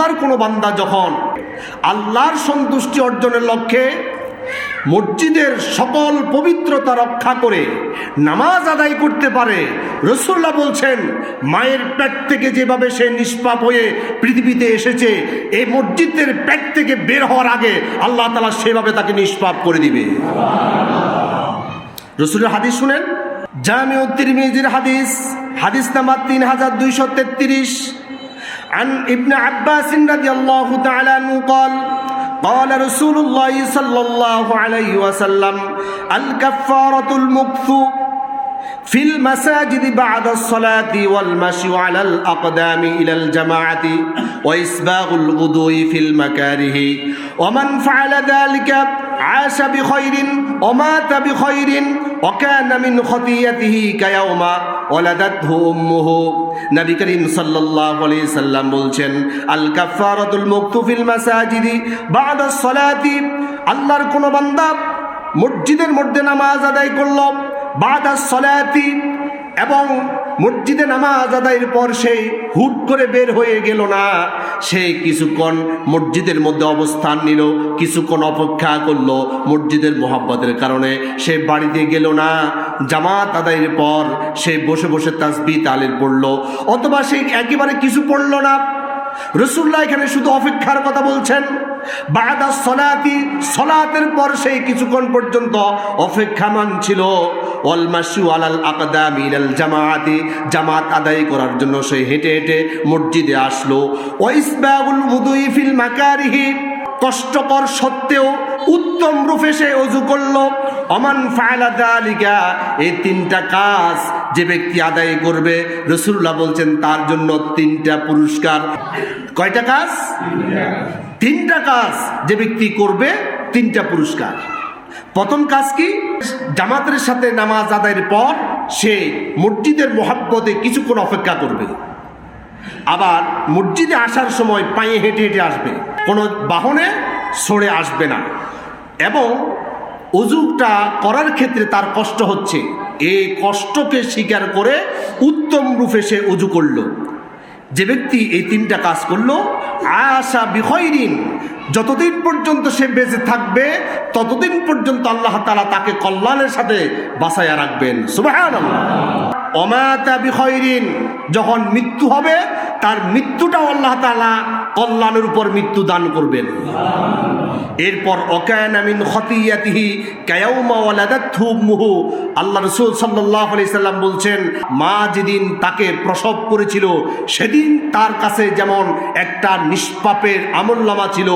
আল্লাহর কোনো বান্দা যখন আল্লাহর সন্তুষ্টি অর্জনের লক্ষ্যে মসজিদের সকল পবিত্রতা রক্ষা করে নামাজ আদায় করতে পারে রসুল্লাহ বলছেন, মায়ের পেট থেকে যেভাবে সে নিষ্পাপ হয়ে পৃথিবীতে এসেছে, এই মসজিদের পেট থেকে বের হওয়ার আগে আল্লাহ তালা সেভাবে তাকে নিষ্পাপ করে দিবে। রসুলের হাদিস শুনেন? জামিউ তিরমিজির হাদিস হাদিস নাম্বার তিন হাজার দুইশো তেত্রিশ। عن ابن عباس رضي الله تعالى عنه قال قال رسول الله صلى الله عليه وسلم الكفارة المكث في المساجد بعد الصلاة والمشي على الأقدام إلى الجماعة وإسباغ الغدو في المكاره. ومن فعل ذلك عاش بخير ومات بخير وكان من خطيته كيوم ولدته أمه. নবী করিম সাল্লাল্লাহু আলাইহি সাল্লাম বলছেন, আল কাফারাতুল মুকতুফিল মাসাজিদি বাদা সলাতি। আল্লাহর কোন বান্দা মসজিদের মধ্যে নামাজ আদায় করল বাদা সলাতি এবং মসজিদে নামাজ আদায়ের পর সে হুট করে বের হয়ে গেল না। সে কিছুক্ষণ মসজিদের মধ্যে অবস্থান নিল, কিছুক্ষণ অপেক্ষা করল মসজিদের মোহাব্বতের কারণে। সে বাড়িতে গেল না। জামাত আদায়ের পর সে বসে বসে তাসবি তালের পড়ল। অথবা সে একেবারে কিছু পড়ল না। রসুল্লাহ এখানে শুধু অপেক্ষার কথা বলছেন। বাদা সলাতি, সলাতের পর সেই কিছুক্ষণ পর্যন্ত অপেক্ষামান ছিল। অলমাসু আলাল আকদাম ইলাল জামায়াতি জামাত আদায় করার জন্য সে হেঁটে হেঁটে মসজিদে আসলো। ওয়াইসবাউল উদুই ফিল মাকারিহি, কষ্টকর সত্ত্বেও উত্তম রূপে সে অজু করল। অমান ফায়লা দালিকা, এই তিনটা কাজ যে ব্যক্তি আদায় করবে রসুল্লাহ বলছেন তার জন্য তিনটা পুরস্কার। কয়টা কাজ? তিনটা কাজ যে ব্যক্তি করবে, তিনটা পুরস্কার। প্রথম কাজ কি? জামাতের সাথে নামাজ আদায়ের পর সে মসজিদের মোহাব্বতে কিছুক্ষণ অপেক্ষা করবে। আবার মসজিদে আসার সময় পায়ে হেঁটে হেঁটে আসবে। কোনো বাহনে সরে আসবে না। এবং অজুটা করার ক্ষেত্রে তার কষ্ট হচ্ছে। এই কষ্টকে স্বীকার করে উত্তম রূপে সে অজু করল। যে ব্যক্তি এই তিনটা কাজ করল, আশা বিহরিন যতদিন পর্যন্ত সে বেঁচে থাকবে, ততদিন পর্যন্ত আল্লাহ তালা তাকে কল্যাণের সাথে বাসায় রাখবেন। অমাতা যখন মৃত্যু হবে, তার মৃত্যুটাও আল্লাহ তালা কল্যাণের উপর মৃত্যু দান করবেন। এরপর মুহু আল্লাহ রাসূল আলাইহি সাল্লাম বলছেন, মা যেদিন তাকে প্রসব করেছিল, সেদিন তার কাছে যেমন একটা নিষ্পাপের আমলনামা ছিল।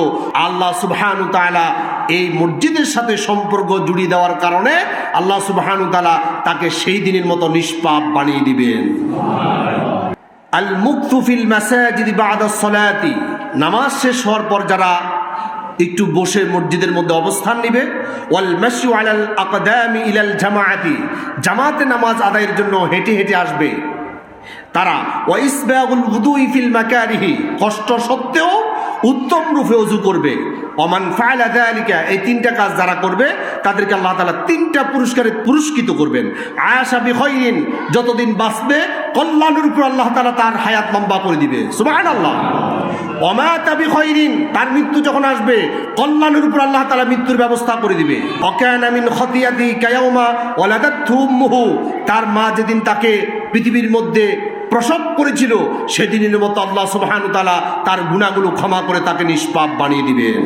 আল্লাহ সুবহানাহু তাআলা এই মসজিদের সাথে সম্পর্ক জুড়িয়ে দেওয়ার কারণে আল্লাহ সুবহানাহু তাআলা তাকে সেই দিনের মতো নিষ্পাপ বানিয়ে দিবেন। আল মুক্তু ফিল মাসাজিদি বাদা সলাতি নামাজ শেষ হওয়ার পর যারা একটু বসে মসজিদের মধ্যে অবস্থান নিবে। ওয়াল মাসু আলাল আকদামি ইলাল জামাআতি। জামাতে নামাজ আদায়ের জন্য হেঁটে হেঁটে আসবে। তারা ওয়াইসবাগুল উদুই ফিল মাকারিহি, কষ্ট সত্ত্বেও উত্তম রূপে অজু করবে। অমান ফায়লা দালিকা এই তিনটা কাজ যারা করবে, তাদেরকে আল্লাহ তাআলা তিনটা পুরস্কারে পুরস্কৃত করবেন। আয়াসা বিখয়রিন যতদিন বাঁচবে, কল্যাণের উপর আল্লাহ তাআলা তার হায়াত লম্বা করে দিবে। অমাতা বিখয়রিন তার মৃত্যু যখন আসবে, কল্যাণের উপর আল্লাহ তালা মৃত্যুর ব্যবস্থা করে দিবে। অকায়ানা খতিয়াদি কায়াউমা ওয়ালাদাতহু উম্মুহু, তার মা যেদিন তাকে পৃথিবীর মধ্যে প্রসব করেছিল, সেদিনের মতো আল্লাহ সুবাহানু তালা তার গুণাগুলো ক্ষমা করে তাকে নিষ্পাপ বানিয়ে দিবেন।